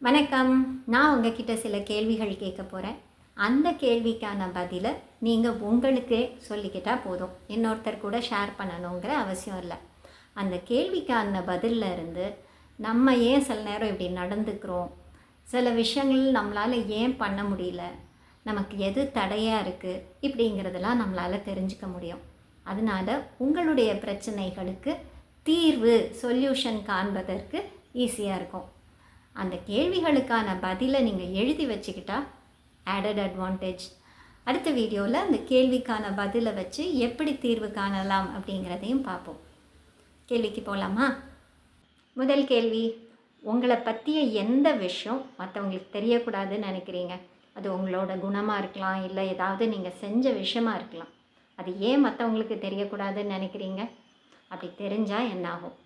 வணக்கம். நான் உங்ககிட்ட சில கேள்விகள் கேட்க போகிறேன் அந்த கேள்விக்கான பதிலை நீங்கள் உங்களுக்கே சொல்லிக்கிட்டால் போதும். இன்னொருத்தர் கூட ஷேர் பண்ணணுங்கிற அவசியம் இல்லை. அந்த கேள்விக்கான பதிலில் இருந்து நம்ம ஏன் சில நேரம் இப்படி நடந்துக்கிறோம்? சில விஷயங்கள் நம்மளால் ஏன் பண்ண முடியல? நமக்கு எது தடையாக இருக்குது இப்படிங்கிறதெல்லாம் நம்மளால் தெரிஞ்சுக்க முடியும். அதனால் உங்களுடைய பிரச்சனைகளுக்கு தீர்வு சொல்யூஷன் காண்பதற்கு ஈஸியாக இருக்கும். அந்த கேள்விகளுக்கான பதிலை நீங்கள் எழுதி வச்சுக்கிட்டா ஆடட் அட்வான்டேஜ் அடுத்த வீடியோவில் அந்த கேள்விக்கான பதிலை வச்சு எப்படி தீர்வு காணலாம் அப்படிங்கிறதையும் பார்ப்போம். கேள்விக்கு போகலாமா முதல் கேள்வி உங்களை பற்றிய எந்த விஷயம் மற்றவங்களுக்கு தெரியக்கூடாதுன்னு நினைக்கிறீங்க? அது உங்களோட குணமாக இருக்கலாம் இல்லை ஏதாவது நீங்கள் செஞ்ச விஷயமா இருக்கலாம். அது ஏன் மற்றவங்களுக்கு தெரியக்கூடாதுன்னு நினைக்கிறீங்க? அப்படி தெரிஞ்சால் என்னாகும்?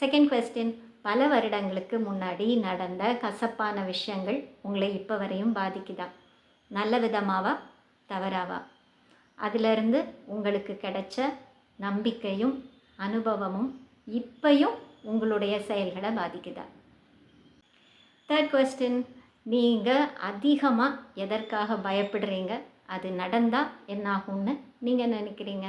செகண்ட் கொஸ்டின் பல வருடங்களுக்கு முன்னாடி நடந்த கசப்பான விஷயங்கள் உங்களை இப்போ வரையும் பாதிக்குதா? நல்ல விதமாவா? தவறாவா? அதிலிருந்து உங்களுக்கு கிடைச்ச நம்பிக்கையும் அனுபவமும் இப்பையும் உங்களுடைய செயல்களை பாதிக்குதா? தேர்ட் கொஸ்டின் நீங்கள் அதிகமாக எதற்காக பயப்படுறீங்க? அது நடந்தால் என்னாகும்னு நீங்கள் நினைக்கிறீங்க?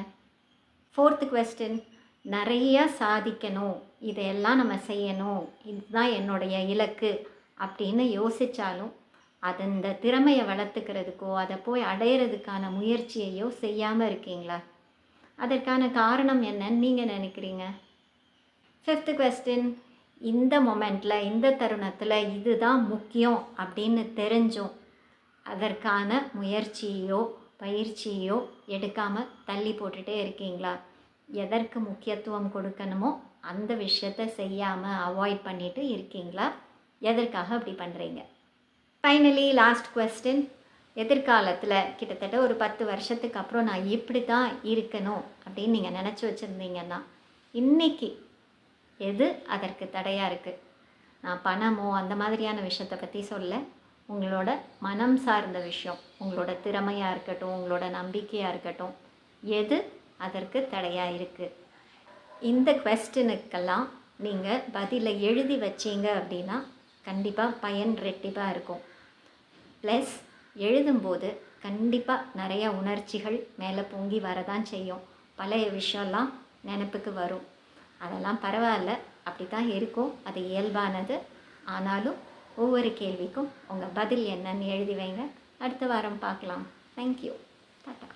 ஃபோர்த்து கொஸ்டின் நிறையா சாதிக்கணும் இதையெல்லாம் நம்ம செய்யணும் இதுதான் என்னுடைய இலக்கு அப்படின்னு யோசித்தாலும் அது இந்த திறமையை வளர்த்துக்கிறதுக்கோ அதை போய் அடையிறதுக்கான முயற்சியையோ செய்யாமல் இருக்கீங்களா? அதற்கான காரணம் என்னன்னு நீங்கள் நினைக்கிறீங்க? ஃபிஃப்த்து கொஸ்டின் இந்த மொமெண்ட்டில் இந்த தருணத்தில் இதுதான் முக்கியம் அப்படின்னு தெரிஞ்சும் அதற்கான முயற்சியோ பயிற்சியோ எடுக்காமல் தள்ளி போட்டுகிட்டே இருக்கீங்களா? எதற்கு முக்கியத்துவம் கொடுக்கணுமோ அந்த விஷயத்த செய்யாமல் அவாய்ட் பண்ணிட்டு இருக்கீங்களா? எதற்காக அப்படி பண்ணுறீங்க ஃபைனலி லாஸ்ட் கொஸ்டின் எதிர்காலத்தில் கிட்டத்தட்ட ஒரு பத்து வருஷத்துக்கு அப்புறம் நான் இப்படி தான் இருக்கணும் அப்படின்னு நீங்கள் நினச்சி வச்சுருந்தீங்கன்னா இன்றைக்கி எது அதற்கு தடையாக இருக்குது நான் பணமோ அந்த மாதிரியான விஷயத்தை பற்றி சொல்ல உங்களோட மனம் சார்ந்த விஷயம் உங்களோட திறமையாக இருக்கட்டும் உங்களோட நம்பிக்கையாக இருக்கட்டும் எது அதற்கு தடையாக இருக்குது இந்த கொஸ்டினுக்கெல்லாம் நீங்கள் பதிலை எழுதி வச்சீங்க அப்படின்னா கண்டிப்பாக பயன் ரெட்டிப்பாக இருக்கும். ப்ளஸ் எழுதும்போது கண்டிப்பாக நிறைய உணர்ச்சிகள் மேலே பொங்கி வரதான் செய்யும். பழைய விஷயம்லாம் நினப்புக்கு வரும். அதெல்லாம் பரவாயில்ல அப்படி தான் இருக்கும். அது இயல்பானது. ஆனாலும் ஒவ்வொரு கேள்விக்கும் உங்கள் பதில் என்னன்னு எழுதி வைங்க. அடுத்த வாரம் பார்க்கலாம். Thank you tata